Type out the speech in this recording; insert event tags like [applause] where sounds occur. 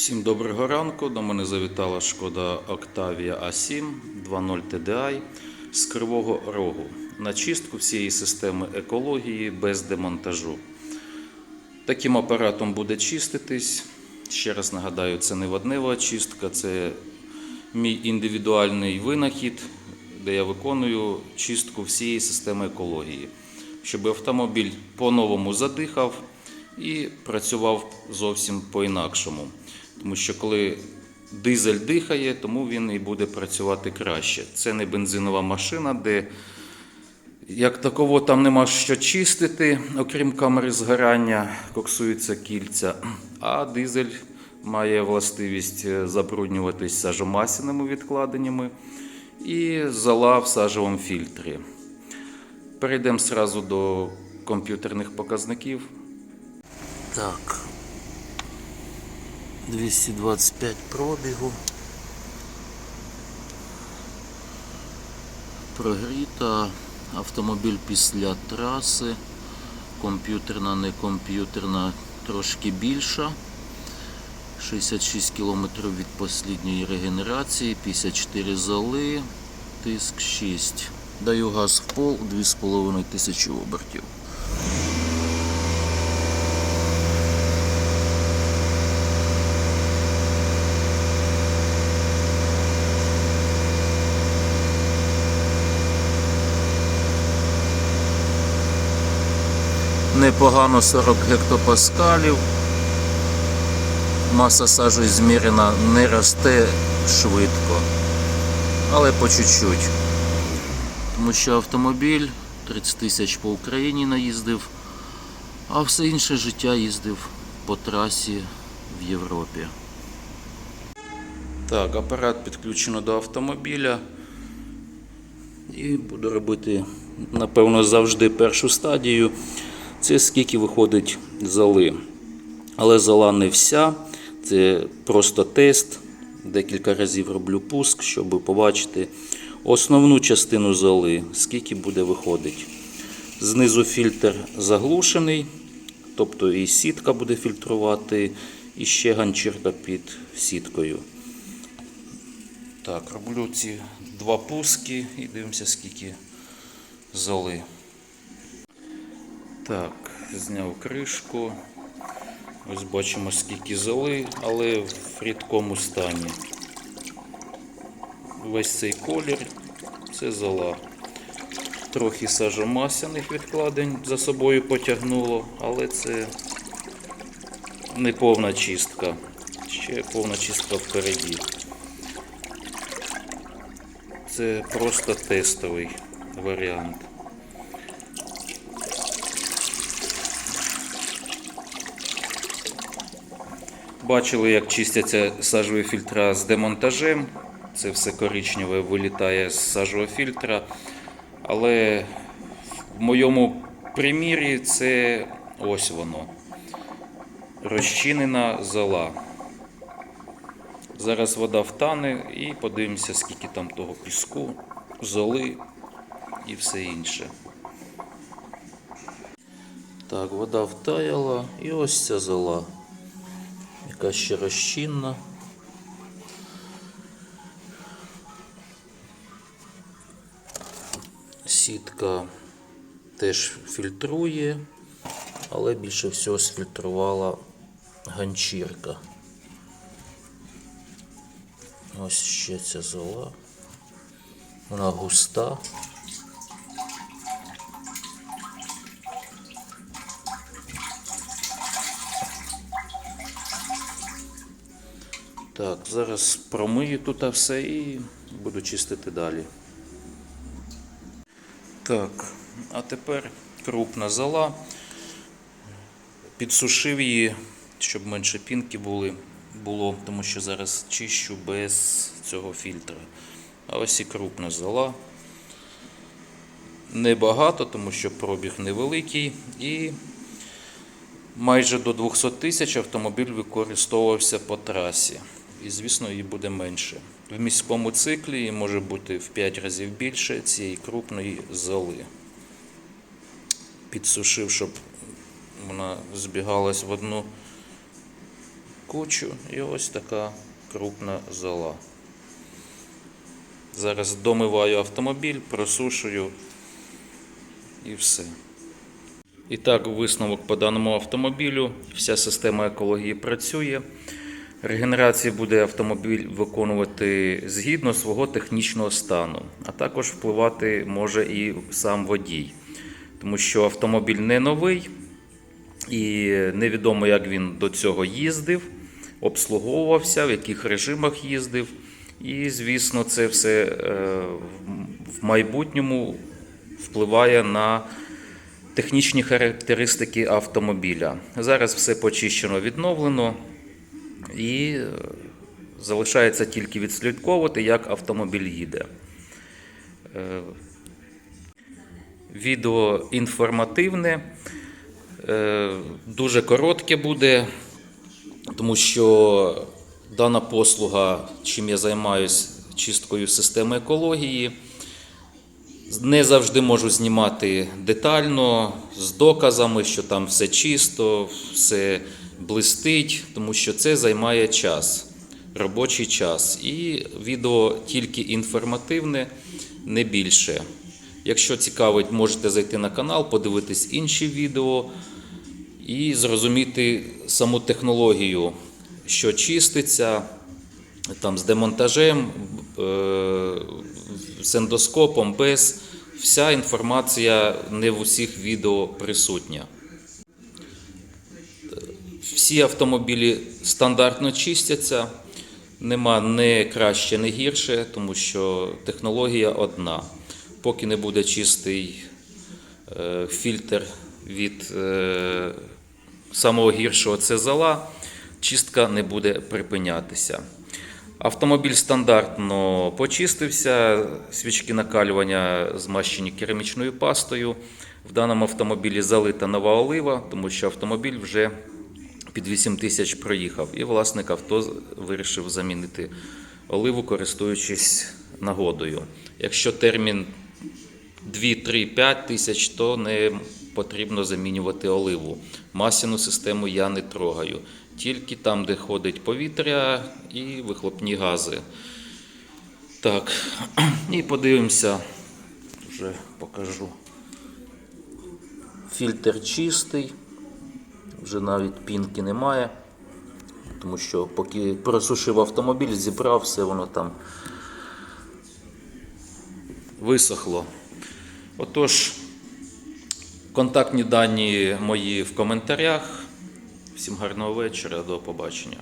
Всім доброго ранку. До мене завітала шкода Octavia A7 2.0 TDI з Кривого Рогу на чистку всієї системи екології без демонтажу. Таким апаратом буде чиститись. Ще раз нагадаю, це не воднева чистка, це мій індивідуальний винахід, де я виконую чистку всієї системи екології, щоб автомобіль по-новому задихав і працював зовсім по-інакшому. Тому що коли дизель дихає, тому він і буде працювати краще. Це не бензинова машина, де як таково там нема що чистити, окрім камери згорання, коксуються кільця. А дизель має властивість е, забруднюватись сажомасяними відкладеннями і зола в сажовому фільтрі. Перейдемо сразу до комп'ютерних показників. Так. 225 пробігу. Прогріта. Автомобіль після траси. Комп'ютерна, не комп'ютерна, трошки більша. 66 км від послідньої регенерації, 54 золи, тиск 6. Даю газ в пол 2,5 тисячі обертів. Непогано 40 гектопаскалів. Маса сажі змірена не росте швидко, але по чуть-чуть. Тому що автомобіль 30 тисяч по Україні наїздив, а все інше життя їздив по трасі в Європі. Так, апарат підключено до автомобіля. І буду робити, напевно, завжди першу стадію. Це скільки виходить золи. Але зола не вся. Це просто тест. Декілька разів роблю пуск, щоб побачити основну частину золи, скільки буде виходити. Знизу фільтр заглушений, тобто і сітка буде фільтрувати, і ще ганчірка під сіткою. Так, роблю ці два пуски і дивимося, скільки золи. Так, зняв кришку. Ось бачимо, скільки золи, але в рідкому стані. Весь цей колір це зола. Трохи сажомасяних відкладень за собою потягнуло, але це не повна чистка. Ще повна чистка впереді. Це просто тестовий варіант. Бачили, як чистяться сажові фільтра з демонтажем. Це все коричневе вилітає з сажового фільтра. Але в моєму примірі це ось воно. Розчинена зола. Зараз вода втане і подивимося, скільки там того піску, золи і все інше. Так, вода втаяла і ось ця зола, яка ще розчинна. Сітка теж фільтрує, але більше всього сфільтрувала ганчірка. Ось ще ця зола. Вона густа. Так, зараз промию тут все і буду чистити далі. Так, а тепер крупна зола. Підсушив її, щоб менше пінки були, було, тому що зараз чищу без цього фільтра. А ось і крупна зола. Небагато, тому що пробіг невеликий. І майже до 200 тисяч автомобіль використовувався по трасі. І, звісно, її буде менше. В міському циклі її може бути в 5 разів більше цієї крупної золи. Підсушив, щоб вона збігалась в одну кучу і ось така крупна зола. Зараз домиваю автомобіль, просушую і все. І так, висновок по даному автомобілю. Вся система екології працює. Регенерацію буде автомобіль виконувати згідно свого технічного стану, а також впливати може і сам водій, тому що автомобіль не новий і невідомо, як він до цього їздив, обслуговувався, в яких режимах їздив. І, звісно, це все е, в майбутньому впливає на технічні характеристики автомобіля. Зараз все почищено, відновлено і е, залишається тільки відслідковувати, як автомобіль їде. Е, Відео інформативне, е, дуже коротке буде, тому що дана послуга, чим я займаюся чисткою системи екології, не завжди можу знімати детально з доказами, що там все чисто, все блистить, тому що це займає час, робочий час. І відео тільки інформативне, не більше. Якщо цікавить, можете зайти на канал, подивитись інші відео і зрозуміти саму технологію, що чиститься там з демонтажем, е, з ендоскопом, без. Вся інформація не в усіх відео присутня. Всі автомобілі стандартно чистяться, нема не краще, не гірше, тому що технологія одна. Поки не буде чистий е, фільтр від е, самого гіршого це зола, чистка не буде припинятися. Автомобіль стандартно почистився, свічки накалювання змащені керамічною пастою. В даному автомобілі залита нова олива, тому що автомобіль вже під 8 тисяч проїхав. І власник авто вирішив замінити оливу, користуючись нагодою. Якщо термін 2, 3, 5 тисяч, то не потрібно замінювати оливу. Масляну систему я не трогаю. Тільки там, де ходить повітря і вихлопні гази. Так, [clears throat] і подивимося, вже покажу. Фільтр чистий, вже навіть пінки немає, тому що поки просушив автомобіль, зібрав все воно там висохло. Отож, контактні дані мої в коментарях. Всім гарного вечора, до побачення.